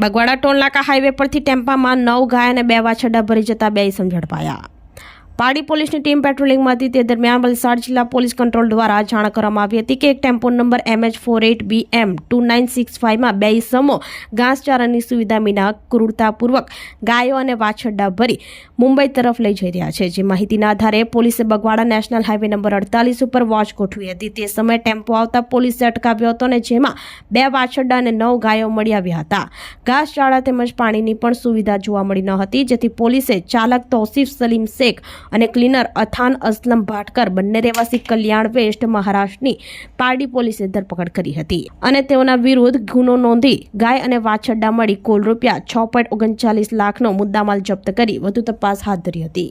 Bagwada ટોલનાકા highway પરથી ટેમ્પામાં નવ ગાય અને બે વાછરડા ભરી જતા બે ઇસમ ઝડપાયા પાડી પોલીસની ટીમ પેટ્રોલિંગમાં હતી તે દરમિયાન વલસાડ જિલ્લા પોલીસ કંટ્રોલ દ્વારા જાણ કરવામાં આવી હતી કે એક tempo number MH four eight B M two nine six ફાઇવમાં બે ઇસમો ઘાસચારાની સુવિધા વિના ક્રૂરતાપૂર્વક ગાયો અને વાછરડા ભરી મુંબઈ તરફ લઈ જઈ રહ્યા છે. જે માહિતીના આધારે પોલીસે બગવાડા નેશનલ હાઈવે નંબર અડતાલીસ ઉપર વોચ ગોઠવી હતી. તે સમયે ટેમ્પો આવતા પોલીસે અટકાવ્યો હતો અને જેમાં બે વાછરડા અને નવ ગાયો મળી આવ્યા હતા. ઘાસચારા તેમજ પાણીની પણ સુવિધા જોવા મળી ન હતી, જેથી પોલીસે ચાલક તોસીફ સલીમ શેખ અને ક્લીનર અથાન અસલમ ભાટકર બંને રહેવાસી કલ્યાણ વેસ્ટ મહારાષ્ટ્રની પારડી પોલીસે ધરપકડ કરી હતી. અને તેઓના વિરુદ્ધ ગુનો નોંધી ગાય અને વાછરડા મળી કુલ રૂપિયા છ પોઈન્ટ ઓગણચાલીસ લાખનો મુદ્દામાલ જપ્ત કરી વધુ તપાસ હાથ ધરી હતી.